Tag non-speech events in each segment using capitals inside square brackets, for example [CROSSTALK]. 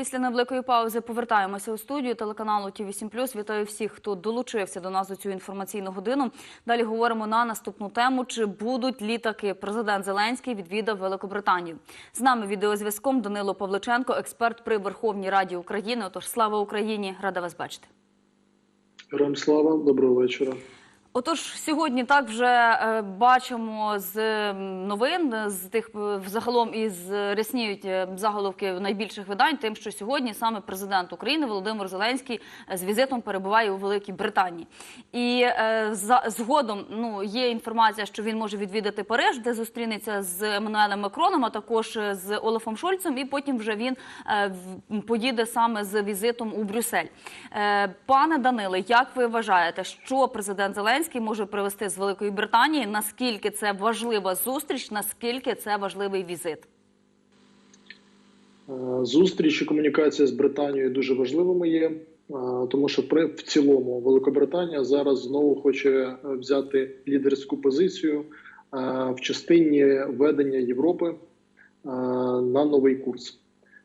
Після невеликої паузи повертаємося у студію телеканалу Ті 8 Вітаю всіх, хто долучився до нас у цю інформаційну годину. Далі говоримо на наступну тему: чи будуть літаки? Президент Зеленський відвідав Великобританію. З нами відеозв'язком Данило Павличенко, експерт при Верховній Раді України. Отож, слава Україні! Рада вас бачити. Героям слава, доброго вечора. Отож, сьогодні так вже е, бачимо з новин, з тих е, загалом із рясніють е, заголовки найбільших видань, тим, що сьогодні саме президент України Володимир Зеленський з візитом перебуває у Великій Британії. І за згодом ну є інформація, що він може відвідати Париж, де зустрінеться з Еммануелем Макроном, а також з Олафом Шольцем. І потім вже він поїде саме з візитом у Брюссель. Пане Даниле, як ви вважаєте, що президент Зеленський може привезти з Великої Британії? Наскільки це важлива зустріч? Наскільки це важливий візит? Е, Зустріч і комунікація з Британією дуже важливими є, е, тому що при в цілому Великобританія зараз знову хоче е, взяти лідерську позицію в частині ведення Європи на новий курс.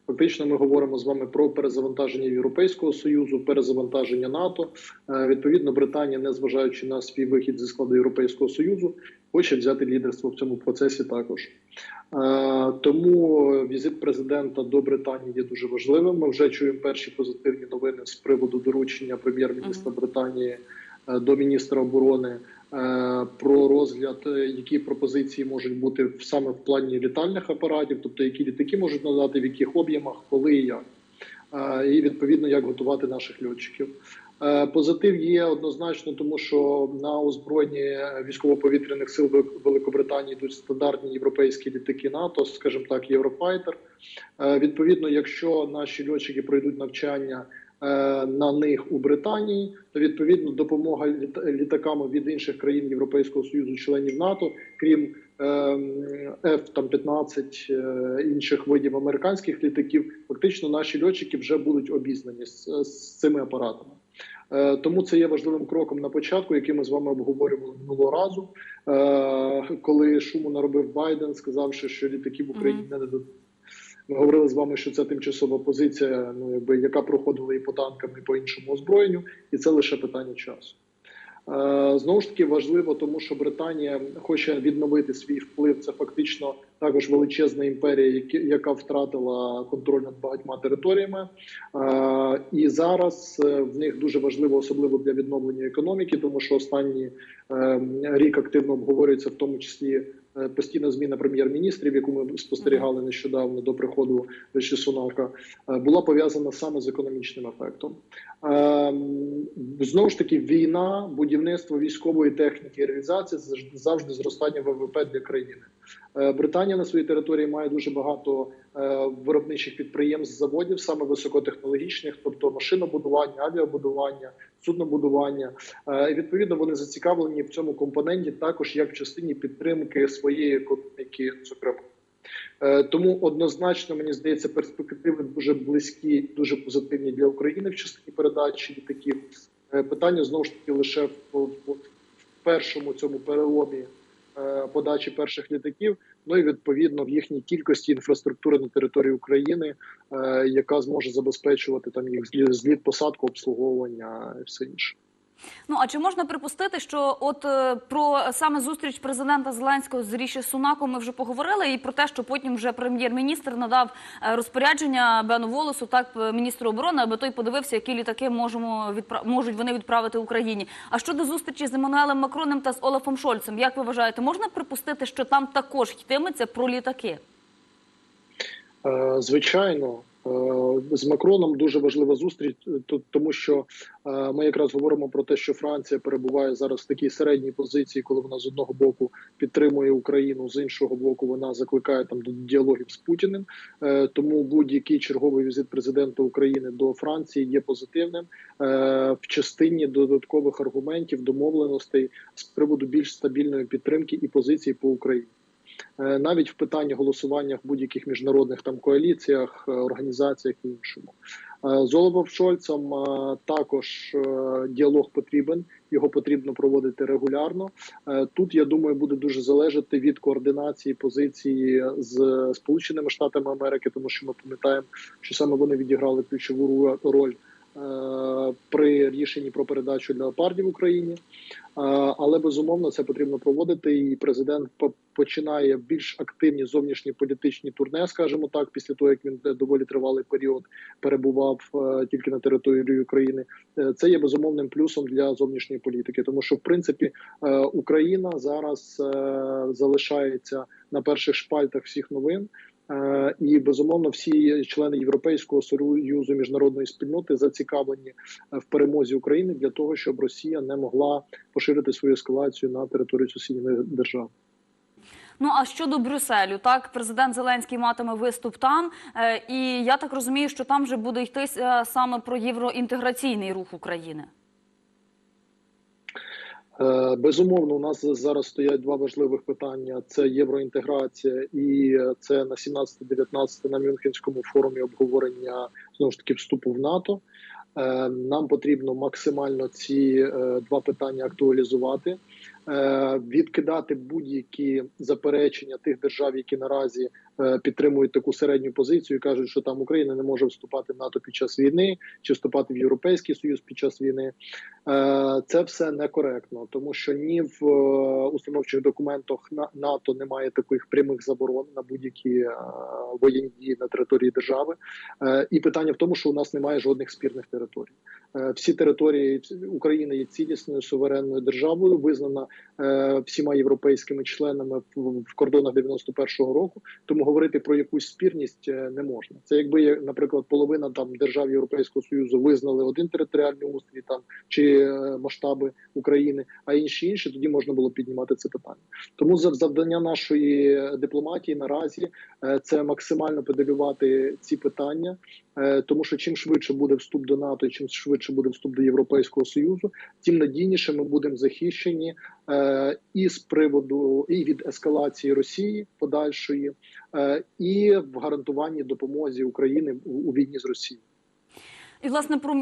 Фактично, ми говоримо з вами про перезавантаження Європейського союзу, перезавантаження НАТО. Е, Відповідно, Британія, незважаючи на свій вихід зі складу Європейського союзу, хоче взяти лідерство в цьому процесі також. Е, Тому візит президента до Британії є дуже важливим. Ми вже чуємо перші позитивні новини з приводу доручення прем'єр-міністра Британії е, до міністра оборони про розгляд, е, які пропозиції можуть бути саме в плані літальних апаратів, тобто які літаки можуть надати, в яких об'ємах, коли і як. Е, і відповідно як готувати наших льотчиків. Е, Позитив є однозначно, тому що на озброєнні військово-повітряних сил Великобританії йдуть стандартні європейські літаки НАТО, скажімо так, Єврофайтер. Е, Відповідно, якщо наші льотчики пройдуть навчання е, на них у Британії, то відповідно допомога літ- літаками від інших країн Європейського союзу, членів НАТО, крім F-15 е, інших видів американських літаків, фактично наші льотчики вже будуть обізнані з, з цими апаратами. Е, Тому це є важливим кроком на початку, який ми з вами обговорювали минулого разу, е, коли шуму наробив Байден, сказавши, що літаків в Україні не дадуть. Ми говорили з вами, що це тимчасова позиція, ну якби яка проходила і по танкам, і по іншому озброєнню, і це лише питання часу. Е, Знову ж таки важливо, тому що Британія хоче відновити свій вплив. Це фактично також величезна імперія, яка втратила контроль над багатьма територіями. Е, І зараз е, в них дуже важливо, особливо для відновлення економіки, тому що останній е, рік активно обговорюється, в тому числі постійна зміна прем'єр-міністрів, яку ми спостерігали нещодавно до приходу Речі Сунака, е, була пов'язана саме з економічним ефектом. Ем, Знову ж таки, війна, будівництво військової техніки і реалізація завжди- зростання ВВП для країни. Е, Британія на своїй території має дуже багато е, виробничих підприємств, заводів, саме високотехнологічних, тобто машинобудування, авіабудування, суднобудування. Е, І відповідно вони зацікавлені в цьому компоненті також як в частині підтримки своєї економіки, зокрема. Е, Тому однозначно мені здається, перспективи дуже близькі, дуже позитивні для України в частині передачі літаків. Е, Питання знову ж таки лише в, першому цьому переломі е, подачі перших літаків. Ну і відповідно в їхній кількості інфраструктури на території України, е, яка зможе забезпечувати там їх злі- зліт, посадку, обслуговування і все інше. Ну а чи можна припустити, що от е, про саме зустріч президента Зеленського з Ріші Сунаком ми вже поговорили, і про те, що потім вже прем'єр-міністр надав е, розпорядження Бену Волосу, так е, міністру оборони, аби той подивився, які літаки можемо відпра... можуть вони відправити Україні. А щодо зустрічі з Еммануелем Макроном та з Олафом Шольцем, як ви вважаєте, можна припустити, що там також йтиметься про літаки? Звичайно, з Макроном дуже важлива зустріч, е, тому що е, ми якраз говоримо про те, що Франція перебуває зараз в такій середній позиції, коли вона з одного боку підтримує Україну, з іншого боку, вона закликає там до діалогів з Путіним. Е, Тому будь-який черговий візит президента України до Франції є позитивним е, в частині додаткових аргументів, домовленостей з приводу більш стабільної підтримки і позиції по Україні. Е, навіть в питанні голосування в будь-яких міжнародних там коаліціях, е, організаціях і іншому. Е, З Олафом Шольцем також діалог потрібен, його потрібно проводити регулярно. Тут я думаю, буде дуже залежати від координації позиції з Сполученими Штатами Америки, тому що ми пам'ятаємо, що саме вони відіграли ключову роль при рішенні про передачу леопардів Україні. Але безумовно це потрібно проводити. І президент починає більш активні зовнішні політичні турне, скажімо так, після того як він е, доволі тривалий період перебував е, тільки на території України. Е, Це є безумовним плюсом для зовнішньої політики, тому що в принципі Україна зараз залишається на перших шпальтах всіх новин. І безумовно, всі члени Європейського союзу міжнародної спільноти зацікавлені в перемозі України для того, щоб Росія не могла поширити свою ескалацію на територію сусідніх держав. Ну а щодо Брюсселю, так президент Зеленський матиме виступ там, е, і я так розумію, що там вже буде йтися саме про євроінтеграційний рух України. Е, Безумовно, у нас зараз стоять два важливих питання: це євроінтеграція, і е, це на 17-19 на Мюнхенському форумі обговорення знову ж таки вступу в НАТО. Е, Нам потрібно максимально ці е, два питання актуалізувати, е, відкидати будь-які заперечення тих держав, які наразі е, підтримують таку середню позицію, і кажуть, що там Україна не може вступати в НАТО під час війни чи вступати в Європейський Союз під час війни. Е, Це все некоректно, тому що ні в е, установчих документах НАТО немає таких прямих заборон на будь-які е, воєнні дії на території держави. Е, І питання в тому, що у нас немає жодних спірних територій. Е, Всі території України є цілісною суверенною державою, визнана е, всіма європейськими членами в, кордонах 91-го року. Тому говорити про якусь спірність е, не можна. Це якби наприклад, половина там держав Європейського союзу визнали один територіальний устрій там чи масштаби України, а інші інші тоді можна було піднімати це питання. Тому за- завдання нашої дипломатії наразі це максимально педалювати ці питання, тому що чим швидше буде вступ до НАТО, чим швидше буде вступ до Європейського союзу, тим надійніше ми будемо захищені е, і з приводу і від ескалації Росії подальшої, е, і в гарантуванні допомозі України у війні з Росією. І власне про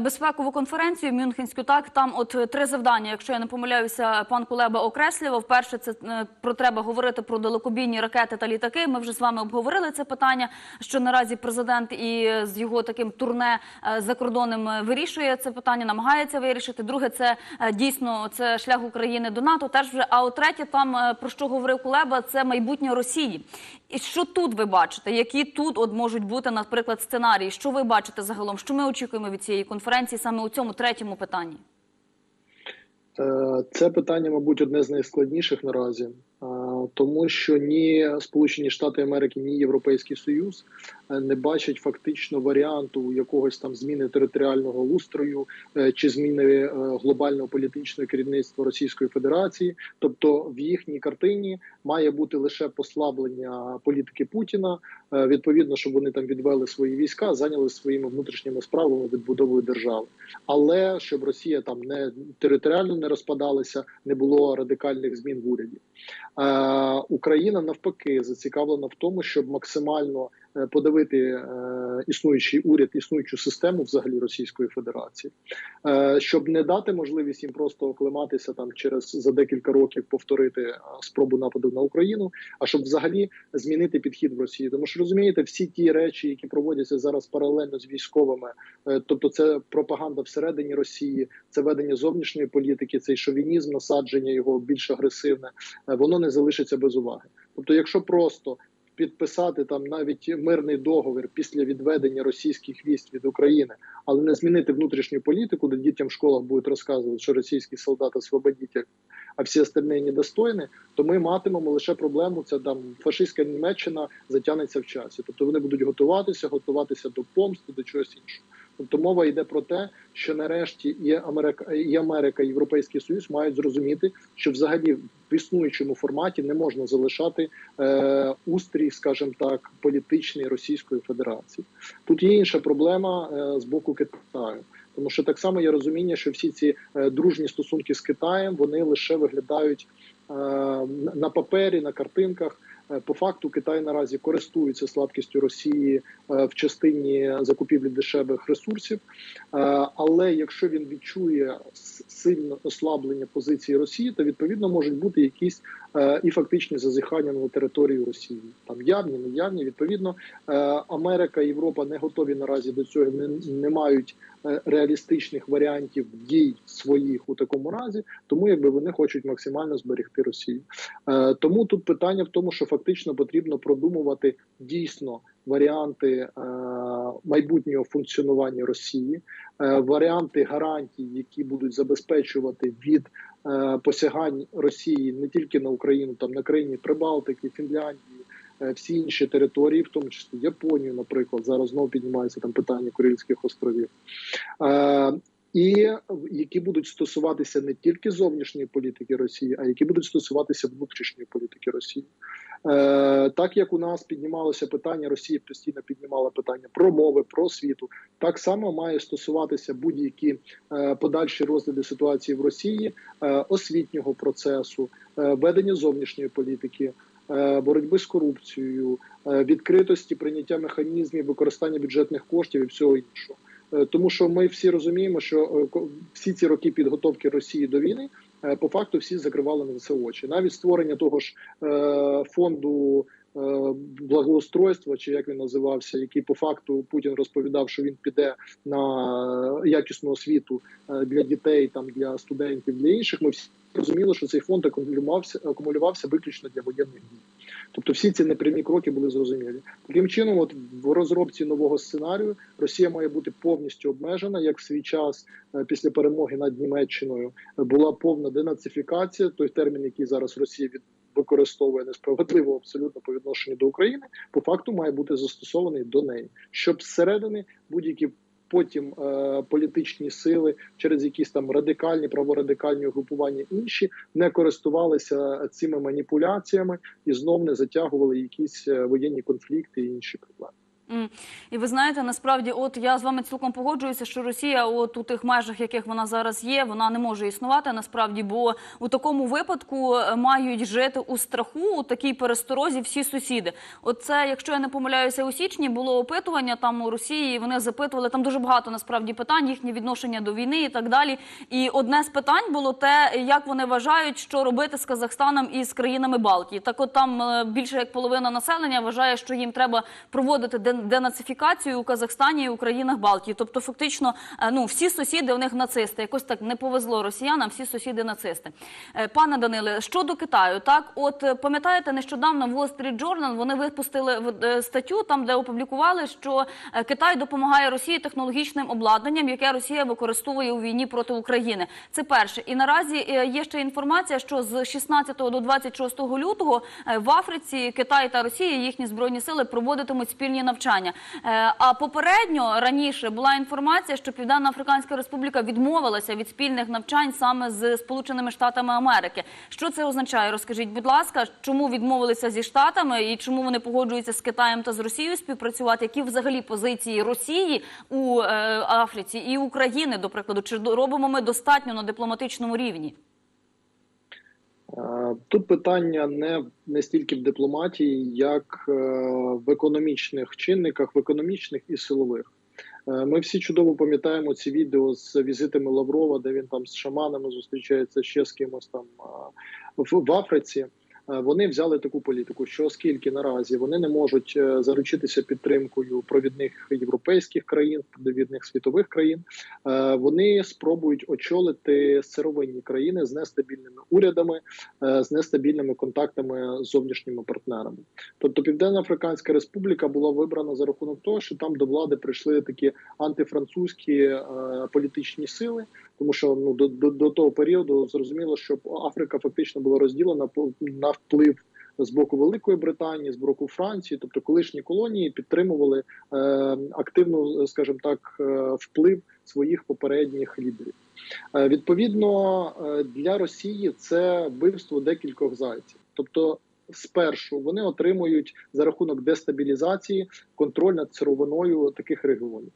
безпекову конференцію Мюнхенську, так там от е, три завдання. Якщо я не помиляюся, пан Кулеба окреслював. Перше, це е, про треба говорити про далекобійні ракети та літаки. Ми вже з вами обговорили це питання. Що наразі президент і е, з його таким турне е, закордонним е, вирішує це питання, намагається вирішити. Друге, це е, дійсно це шлях України до НАТО. Теж вже а от третє, там е, про що говорив Кулеба, це майбутнє Росії. І що тут ви бачите? Які тут от можуть бути, наприклад, сценарії? Що ви бачите загалом? Що ми очікуємо від цієї конференції саме у цьому третьому питанні? Е, Це питання, мабуть, одне з найскладніших наразі, е, тому що ні Сполучені Штати Америки, ні Європейський Союз е, не бачать фактично варіанту якогось там зміни територіального устрою е, чи зміни е, глобального політичного керівництва Російської Федерації. Тобто, в їхній картині має бути лише послаблення політики Путіна. Відповідно, щоб вони там відвели свої війська, зайняли своїми внутрішніми справами відбудовою держави. Але щоб Росія там не територіально не розпадалася, не було радикальних змін в уряді. Е, Україна навпаки зацікавлена в тому, щоб максимально подавити е, існуючий уряд, існуючу систему взагалі Російської Федерації, е, щоб не дати можливість їм просто оклематися там через за декілька років повторити е, спробу нападу на Україну, а щоб взагалі змінити підхід в Росії. Тому що розумієте, всі ті речі, які проводяться зараз паралельно з військовими, е, тобто це пропаганда всередині Росії, це ведення зовнішньої політики, цей шовінізм, насадження його більш агресивне, е, воно не залишиться без уваги. Тобто, якщо просто підписати там навіть мирний договір після відведення російських військ від України, але не змінити внутрішню політику, де дітям в школах будуть розказувати, що російські солдати освободітель, а всі остальні недостойні, то ми матимемо лише проблему. Це там фашистська Німеччина затягнеться в часі. Тобто вони будуть готуватися, готуватися до помсти, до чогось іншого. Тобто мова йде про те, що нарешті і Америка, і Америка, і Європейський Союз мають зрозуміти, що взагалі в існуючому форматі не можна залишати е, устрій, скажімо так, політичний Російської Федерації. Тут є інша проблема е, з боку Китаю. Тому що так само є розуміння, що всі ці е, дружні стосунки з Китаєм вони лише виглядають е, на папері, на картинках. Е, По факту Китай наразі користується слабкістю Росії е, в частині закупівлі дешевих ресурсів. Е, Але якщо він відчує сильне ослаблення позиції Росії, то відповідно можуть бути якісь і фактичні зазіхання на територію Росії. Там явні, неявні. Відповідно, Америка і Європа не готові наразі до цього, не, не мають реалістичних варіантів дій своїх у такому разі, тому якби вони хочуть максимально зберегти Росію. Е, Тому тут питання в тому, що фактично потрібно продумувати дійсно варіанти е, майбутнього функціонування Росії, е, варіанти гарантій, які будуть забезпечувати від е, посягань Росії не тільки на Україну, там на країні Прибалтики, Фінляндії. Е, Всі інші території, в тому числі Японію, наприклад, зараз знову піднімається там питання Курильських островів, е, і які будуть стосуватися не тільки зовнішньої політики Росії, а які будуть стосуватися внутрішньої політики Росії. Е, так як у нас піднімалося питання, Росія постійно піднімала питання про мови, про освіту, так само має стосуватися будь-які е, подальші розгляди ситуації в Росії, е, освітнього процесу, е, ведення зовнішньої політики. Е, Боротьби з корупцією, е, відкритості прийняття механізмів використання бюджетних коштів і всього іншого, Е, тому що ми всі розуміємо, що всі ці роки підготовки Росії до війни по факту всі закривали на це очі. Навіть створення того ж фонду благоустройства, чи як він називався, який по факту Путін розповідав, що він піде на якісну освіту е, для дітей, там для студентів, для інших. Ми всі розуміли, що цей фонд акумулювався, акумулювався виключно для воєнних дій. Тобто всі ці непрямі кроки були зрозумілі. Таким чином, от в розробці нового сценарію Росія має бути повністю обмежена, як в свій час е, після перемоги над Німеччиною е, була повна денацифікація, той термін, який зараз Росія від використовує несправедливо абсолютно по відношенню до України, по факту має бути застосований до неї, щоб зсередини будь-які потім е, політичні сили через якісь там радикальні праворадикальні угрупування інші не користувалися цими маніпуляціями і знов не затягували якісь е, воєнні конфлікти і інші проблеми. І ви знаєте, насправді, от я з вами цілком погоджуюся, що Росія, от у тих межах, яких вона зараз є, вона не може існувати насправді, бо у такому випадку е, мають жити у страху, у такій пересторозі всі сусіди. От це, якщо я не помиляюся, у січні було опитування там у Росії. Вони запитували там дуже багато насправді питань, їхнє відношення до війни і так далі. І одне з питань було те, як вони вважають, що робити з Казахстаном і з країнами Балтії. Так, от там е, більше як половина населення вважає, що їм треба проводити денацифікацію у Казахстані і у країнах Балтії. Тобто, фактично, е, ну всі сусіди у них нацисти. Якось так не повезло росіянам, всі сусіди нацисти. Е, Пане Даниле, щодо Китаю, так от е, пам'ятаєте, нещодавно в Wall Street Journal вони випустили статтю, там де опублікували, що Китай допомагає Росії технологічним обладнанням, яке Росія використовує у війні проти України. Це перше. І наразі є ще інформація, що з 16 до 26 лютого в Африці Китай та Росія їхні збройні сили проводитимуть спільні навчання. Е, А попередньо раніше була інформація, що Південна Африканська Республіка відмовилася від спільних навчань саме з Сполученими Штатами Америки. Що це означає? Розкажіть, будь ласка, чому відмовилися зі штатами і чому вони погоджуються з Китаєм та з Росією співпрацювати? Які взагалі позиції Росії у е, Африці і України, до прикладу, чи робимо ми достатньо на дипломатичному рівні? Тут питання не, не стільки в дипломатії, як е, в економічних чинниках, в економічних і силових. Е, Ми всі чудово пам'ятаємо ці відео з візитами Лаврова, де він там з шаманами зустрічається ще з кимось там в Африці. Е, Вони взяли таку політику, що оскільки наразі вони не можуть е, заручитися підтримкою провідних європейських країн, провідних світових країн, е, вони спробують очолити сировинні країни з нестабільними урядами, з нестабільними контактами з зовнішніми партнерами. Тобто Південно-Африканська Республіка була вибрана за рахунок того, що там до влади прийшли такі антифранцузькі політичні сили, тому що ну до, до, до того періоду зрозуміло, що Африка фактично була розділена на вплив. З боку Великої Британії, з боку Франції, тобто колишні колонії підтримували е, активну, скажімо так, е, вплив своїх попередніх лідерів. Е, відповідно, е, для Росії це вбивство декількох зайців. Тобто, спершу вони отримують за рахунок дестабілізації контроль над сировиною таких регіонів.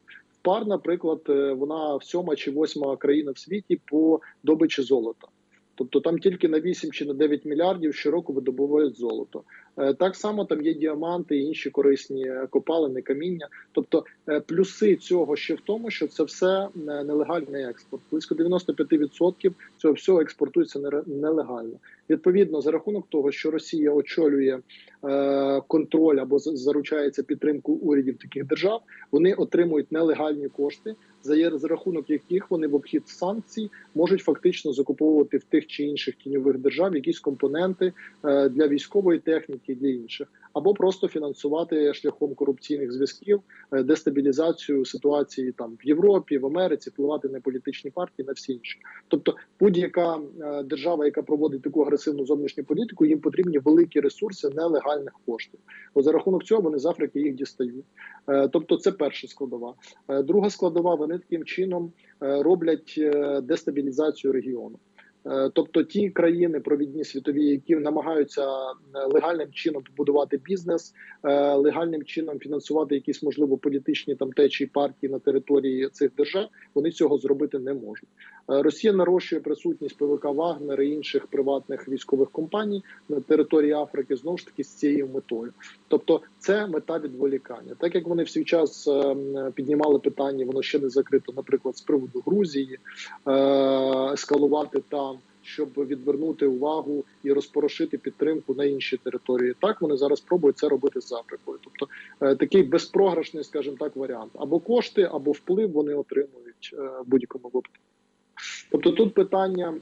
Пар, наприклад, е, вона сьома чи восьма країна в світі по добичі золота. Тобто там тільки на 8 чи на 9 мільярдів щороку видобувають золото. Е, Так само там є діаманти і інші корисні копалини, каміння. Тобто е, плюси цього ще в тому, що це все е, нелегальний експорт. Близько 95% цього всього експортується нелегально. Відповідно, за рахунок того, що Росія очолює е, контроль або за- заручається підтримку урядів таких держав, вони отримують нелегальні кошти, за, рахунок яких вони в обхід санкцій можуть фактично закуповувати в тих чи інших тіньових держав якісь компоненти е, для військової техніки, для інших, або просто фінансувати шляхом корупційних зв'язків е, дестабілізацію ситуації там в Європі, в Америці, впливати на політичні партії, на всі інші. Тобто, будь-яка е, держава, яка проводить таку агресивну зовнішню політику, їм потрібні великі ресурси нелегальних коштів. Бо за рахунок цього вони з Африки їх дістають. Е, Тобто, це перша складова. Друга складова вони таким чином роблять дестабілізацію регіону. Е, Тобто ті країни провідні світові, які намагаються е, легальним чином побудувати бізнес, е, легальним чином фінансувати якісь можливо політичні там течії партії на території цих держав, вони цього зробити не можуть. Е, Росія нарощує присутність ПВК Вагнер і інших приватних військових компаній на території Африки знову ж таки з цією метою. Тобто, це мета відволікання. Так як вони в свій час е, піднімали питання, воно ще не закрито, наприклад, з приводу Грузії, е, ескалувати там. Щоб відвернути увагу і розпорошити підтримку на інші території, так вони зараз пробують це робити з Африкою. Тобто е, такий безпрограшний, скажімо так, варіант або кошти, або вплив вони отримують в будь-якому випадку. Тобто тут питання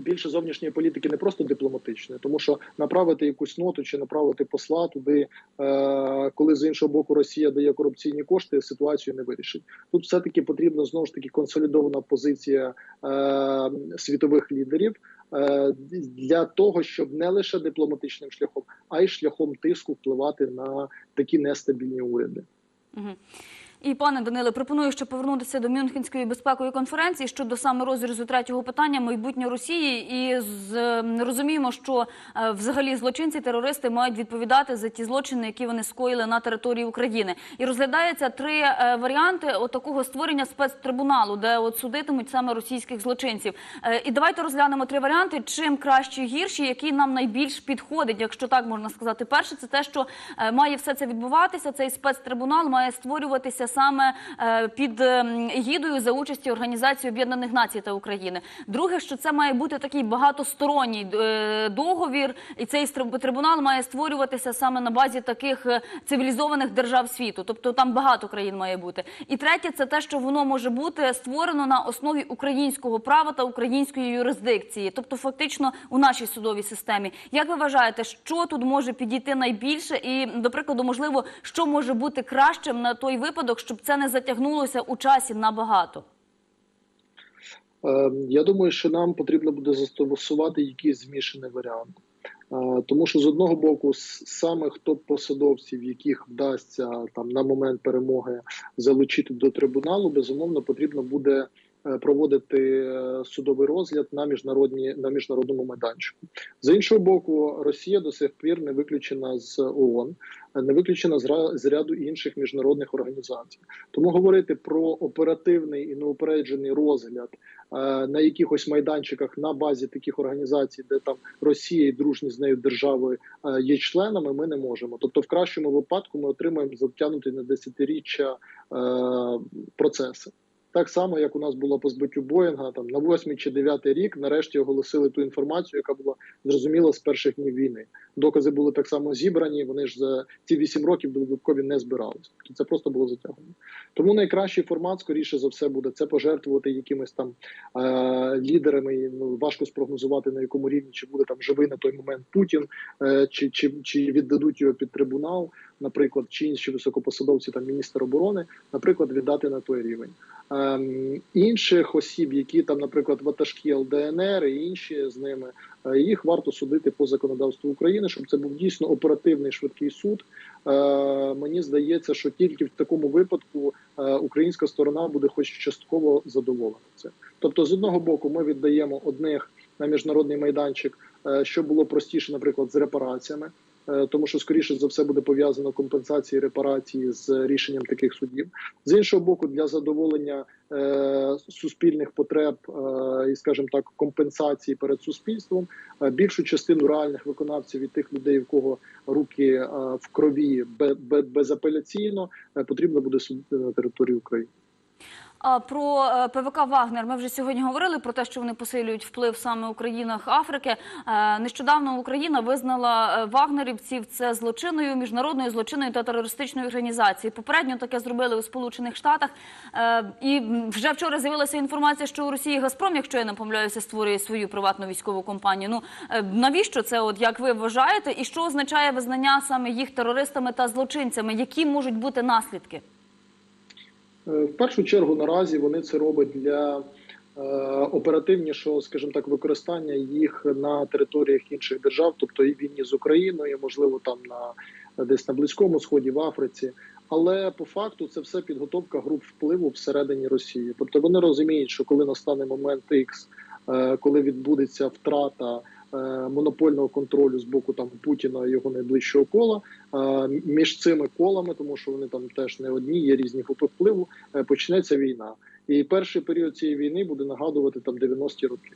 більше зовнішньої політики не просто дипломатичної, тому що направити якусь ноту чи направити посла туди, е, коли з іншого боку Росія дає корупційні кошти, ситуацію не вирішить. Тут все таки потрібна знову ж таки консолідована позиція е, світових лідерів. е, Для того щоб не лише дипломатичним шляхом, а й шляхом тиску впливати на такі нестабільні уряди. Мгм. І пане Даниле, пропоную ще повернутися до Мюнхенської безпекової конференції щодо саме розрізу третього питання майбутнє Росії. І з розуміємо, що е, взагалі злочинці, терористи мають відповідати за ті злочини, які вони скоїли на території України. І розглядається три е, варіанти такого створення спецтрибуналу, де от судитимуть саме російських злочинців. Е, І давайте розглянемо три варіанти. Чим кращі, гірші, який нам найбільш підходить, якщо так можна сказати. Перше, це те, що має все це відбуватися. Цей спецтрибунал має створюватися саме е, під ем, егідою за участі Організації Об'єднаних Націй та України. Друге, що це має бути такий багатосторонній е, договір, і цей трибунал має створюватися саме на базі таких е, цивілізованих держав світу. Тобто там багато країн має бути. І третє, це те, що воно може бути створено на основі українського права та української юрисдикції, тобто фактично у нашій судовій системі. Як ви вважаєте, що тут може підійти найбільше, і до прикладу, можливо, що може бути кращим на той випадок, щоб це не затягнулося у часі набагато? Е, Я думаю, що нам потрібно буде застосувати якийсь змішаний варіант. Е, Тому що з одного боку, з самих топ-посадовців, яких вдасться там на момент перемоги залучити до трибуналу, безумовно потрібно буде проводити е, судовий розгляд на міжнародні на міжнародному майданчику. З іншого боку, Росія до сих пір не виключена з ООН, е, не виключена з ряду інших міжнародних організацій. Тому говорити про оперативний і неупереджений розгляд е, на якихось майданчиках на базі таких організацій, де там Росія і дружні з нею держави е, є членами, ми не можемо. Тобто, в кращому випадку ми отримаємо затягнутий на десятиріччя е, процеси. Так само, як у нас було по збиттю Боїнга, там на восьмий чи дев'ятий рік нарешті оголосили ту інформацію, яка була зрозуміла з перших днів війни. Докази були так само зібрані. Вони ж за ці вісім років додаткові не збиралися. Тобто це просто було затягнено. Тому найкращий формат, скоріше за все, буде це пожертвувати якимись там е, лідерами. Ну важко спрогнозувати на якому рівні чи буде там живий на той момент Путін, е, чи, чи, чи віддадуть його під трибунал, наприклад, чи інші високопосадовці, там міністр оборони, наприклад, віддати на той рівень. Ем, інших осіб, які там, наприклад, ватажки ЛДНР і інші з ними, е, їх варто судити по законодавству України, щоб це був дійсно оперативний швидкий суд. Е, мені здається, що тільки в такому випадку е, українська сторона буде хоч частково задоволена цим. Тобто, з одного боку, ми віддаємо одних на міжнародний майданчик, е, щоб було простіше, наприклад, з репараціями. Е, тому що скоріше за все буде пов'язано компенсації репарації з рішенням таких судів. З іншого боку, для задоволення е, суспільних потреб е, і, скажімо так, компенсації перед суспільством більшу частину реальних виконавців від тих людей, в кого руки в крові бе- бе- безапеляційно, потрібно буде судити на території України. Про е, ПВК Вагнер ми вже сьогодні говорили про те, що вони посилюють вплив саме у країнах Африки. Е, Нещодавно Україна визнала е, вагнерівців це злочинною міжнародною злочинною та терористичною організацією. Попередньо таке зробили у Сполучених Штатах. І вже вчора з'явилася інформація, що у Росії Газпром, якщо я не помиляюся, створює свою приватну військову компанію. Ну навіщо це? От як ви вважаєте, і що означає визнання саме їх терористами та злочинцями? Які можуть бути наслідки? Е, В першу чергу наразі вони це роблять для е, оперативнішого, скажімо так, використання їх на територіях інших держав, тобто і війні з Україною, можливо, там на десь на близькому сході, в Африці. Але по факту це все підготовка груп впливу всередині Росії. Тобто вони розуміють, що коли настане момент X, е, коли відбудеться втрата монопольного контролю з боку там Путіна і його найближчого кола, е, між цими колами, тому що вони там теж не одні, є різні групи впливу, е, почнеться війна. І перший період цієї війни буде нагадувати там 90-ті роки.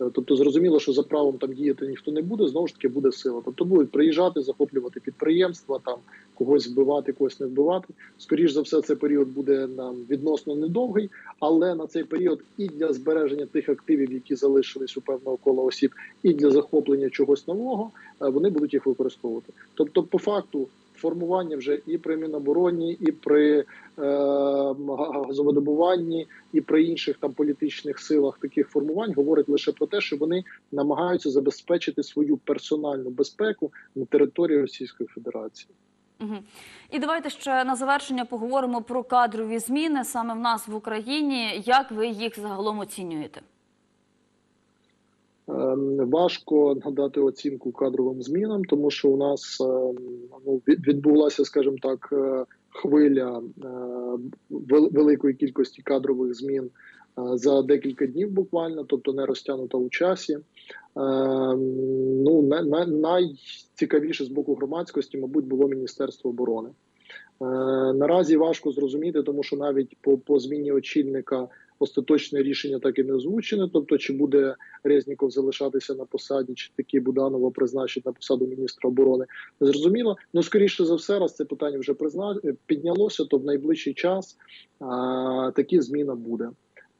Е, Тобто зрозуміло, що за правом там діяти ніхто не буде, знову ж таки буде сила. Тобто будуть приїжджати, захоплювати підприємства, там когось вбивати, когось не вбивати. Скоріш за все, цей період буде нам відносно недовгий, але на цей період і для збереження тих активів, які залишились у певного кола осіб, і для захоплення чогось нового, е, вони будуть їх використовувати. Тобто, по факту. Формування вже і при Мінобороні, і при е, газовидобуванні, і при інших там політичних силах таких формувань говорить лише про те, що вони намагаються забезпечити свою персональну безпеку на території Російської Федерації. Угу. І давайте ще на завершення поговоримо про кадрові зміни саме в нас в Україні. Як ви їх загалом оцінюєте? Ем, Важко надати оцінку кадровим змінам, тому що у нас ем, ну, відбулася, скажімо так, е, хвиля е, великої кількості кадрових змін е, за декілька днів, буквально, тобто не розтягнута у часі. Ем, Ну, на- на- найцікавіше з боку громадськості, мабуть, було Міністерство оборони. Наразі важко зрозуміти, тому що навіть по, по зміні очільника остаточне рішення так і не озвучене. Тобто, чи буде Резніков залишатися на посаді, чи таки Буданова призначить на посаду міністра оборони, не зрозуміло. Ну скоріше за все, раз це питання вже призна... піднялося, то в найближчий час а, такі зміна буде.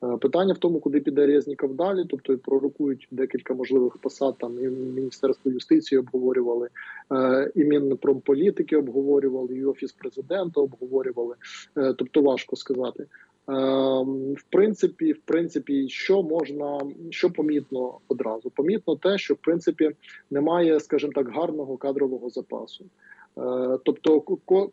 Е, Питання в тому, куди піде Резніков далі, тобто пророкують декілька можливих посад. Там і Міністерство юстиції обговорювали, е, і Мінпромполітики обговорювали, і офіс президента обговорювали. Е, Тобто важко сказати. Ем, В принципі, в принципі, що можна, що помітно одразу? Помітно те, що в принципі немає, скажімо так, гарного кадрового запасу. Е, Тобто, ко-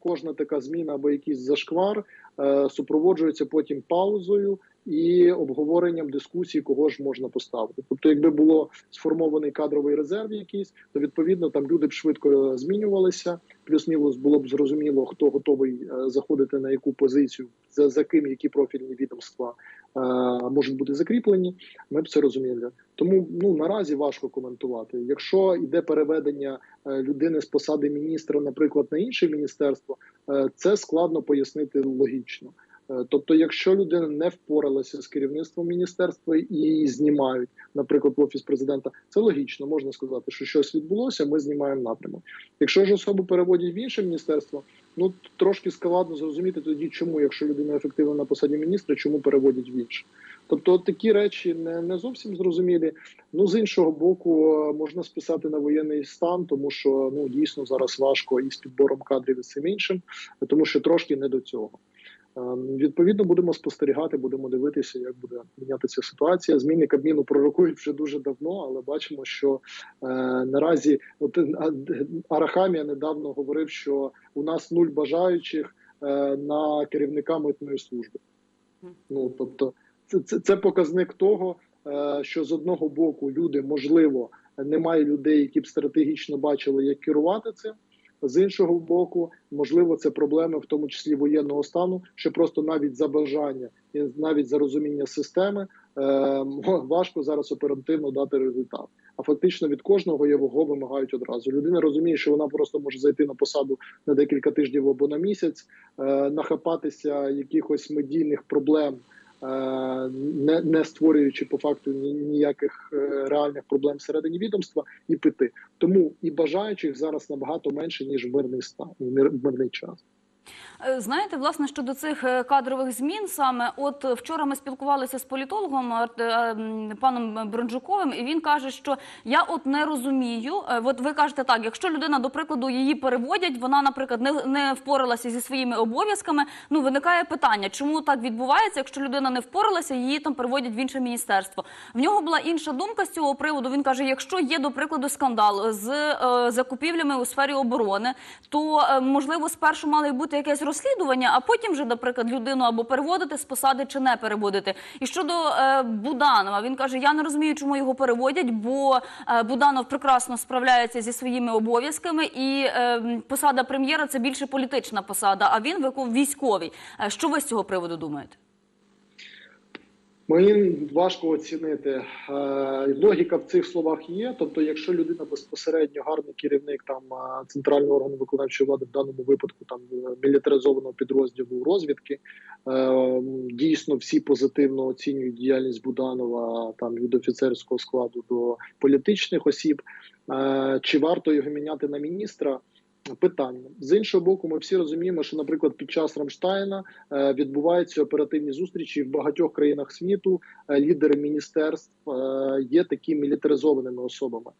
кожна така зміна або якийсь зашквар е, супроводжується потім паузою і обговоренням дискусії, кого ж можна поставити. Тобто, якби було сформований кадровий резерв, якийсь, то відповідно там люди б швидко змінювалися. Плюс-мінус було б зрозуміло, хто готовий е, заходити на яку позицію, за, за ким які профільні відомства е, можуть бути закріплені. Ми б це розуміли. Тому ну наразі важко коментувати. Якщо йде переведення е, людини з посади міністра, наприклад, на інше міністерство, е, це складно пояснити логічно. Е, Тобто, якщо людина не впоралася з керівництвом міністерства і її знімають, наприклад, в офіс президента, це логічно, можна сказати, що щось відбулося, ми знімаємо напрямок. Якщо ж особу переводять в інше міністерство, ну трошки складно зрозуміти тоді, чому, якщо людина ефективна на посаді міністра, чому переводять в інше. Тобто такі речі не, не зовсім зрозумілі. Ну з іншого боку, е, можна списати на воєнний стан, тому що ну дійсно зараз важко і з підбором кадрів і з цим іншим, тому що трошки не до цього. Е, Відповідно, будемо спостерігати, будемо дивитися, як буде мінятися ситуація. Зміни Кабміну пророкують вже дуже давно, але бачимо, що е, наразі от е, Арахамія недавно говорив, що у нас нуль бажаючих е, на керівника митної служби. Ну тобто, це, це, це показник того, е, що з одного боку люди можливо немає людей, які б стратегічно бачили, як керувати цим. З іншого боку, можливо, це проблеми, в тому числі воєнного стану, що просто навіть за бажання і навіть за розуміння системи е, [LAUGHS] важко зараз оперативно дати результат. А фактично від кожного його вимагають одразу. Людина розуміє, що вона просто може зайти на посаду на декілька тижнів або на місяць, е, нахапатися якихось медійних проблем. Е, Не, не створюючи по факту ніяких е, реальних проблем всередині відомства, і піти. Тому і бажаючих зараз набагато менше ніж в мирний стан в мирний час. Е, Знаєте, власне, щодо цих е, кадрових змін, саме от е, вчора ми спілкувалися з політологом паном Бронджуковим, і він каже, що я от не розумію. От ви кажете так, якщо людина, до прикладу, її переводять, вона, наприклад, не, впоралася зі своїми обов'язками. Ну виникає питання, чому так відбувається, якщо людина не впоралася, її там переводять в інше міністерство. В нього була інша думка з цього приводу. Він каже: якщо є, до прикладу, скандал з закупівлями у сфері оборони, то можливо спершу мало й бути якесь розслідування, а потім вже, наприклад, людину або переводити з посади чи не переводити. І щодо е, Буданова, він каже: я не розумію, чому його переводять, бо е, Буданов прекрасно справляється зі своїми обов'язками, і е, посада прем'єра це більше політична посада. А він військовий. Е, Що ви з цього приводу думаєте? Мені важко оцінити. Е, Логіка в цих словах є. Тобто, якщо людина безпосередньо гарний керівник там е, центрального органу виконавчої влади, в даному випадку там е, мілітаризованого підрозділу розвідки, дійсно всі позитивно оцінюють діяльність Буданова там від офіцерського складу до політичних осіб. Чи варто його міняти на міністра? Питання з іншого боку, ми всі розуміємо, що, наприклад, під час Рамштайна е, відбуваються оперативні зустрічі в багатьох країнах світу. Е, лідери міністерств е, є такі мілітаризованими особами,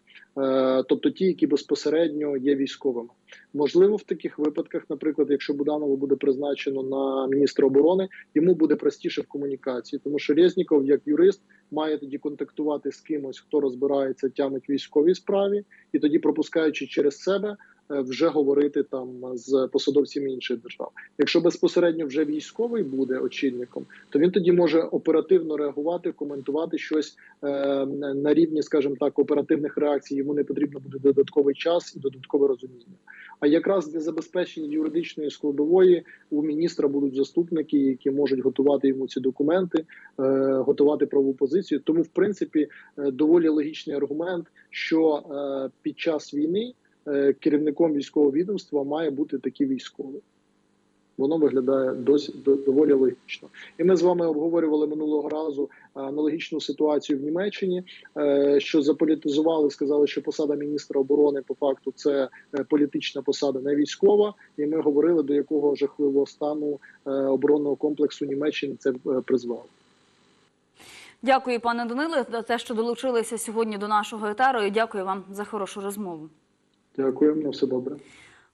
тобто ті, які безпосередньо є військовими. Можливо, в таких випадках, наприклад, якщо Буданова буде призначено на міністра оборони, йому буде простіше в комунікації, тому що Резніков, як юрист, має тоді контактувати з кимось, хто розбирається, тямить військовій справі, і тоді, пропускаючи через себе. Е, Вже говорити там з посадовцями інших держав. Якщо безпосередньо вже військовий буде очільником, то він тоді може оперативно реагувати, коментувати щось е, на рівні, скажімо так, оперативних реакцій. Йому не потрібно буде додатковий час і додаткове розуміння. А якраз для забезпечення юридичної складової у міністра будуть заступники, які можуть готувати йому ці документи, е, готувати правову позицію. Тому, в принципі, е, доволі логічний аргумент, що під час війни керівником військового відомства має бути такий військовий. Воно виглядає досі доволі логічно. І ми з вами обговорювали минулого разу е, аналогічну ситуацію в Німеччині, е, що заполітизували, сказали, що посада міністра оборони по факту це е, політична посада, не військова. І ми говорили, до якого жахливого стану е, оборонного комплексу Німеччини це е, призвело. Дякую, пане Даниле, за те, що долучилися сьогодні до нашого етеру. І дякую вам за хорошу розмову. Дякую, на все добре.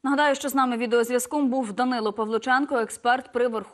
Нагадаю, що з нами відеозв'язком був Данило Павлученко, експерт при Верховній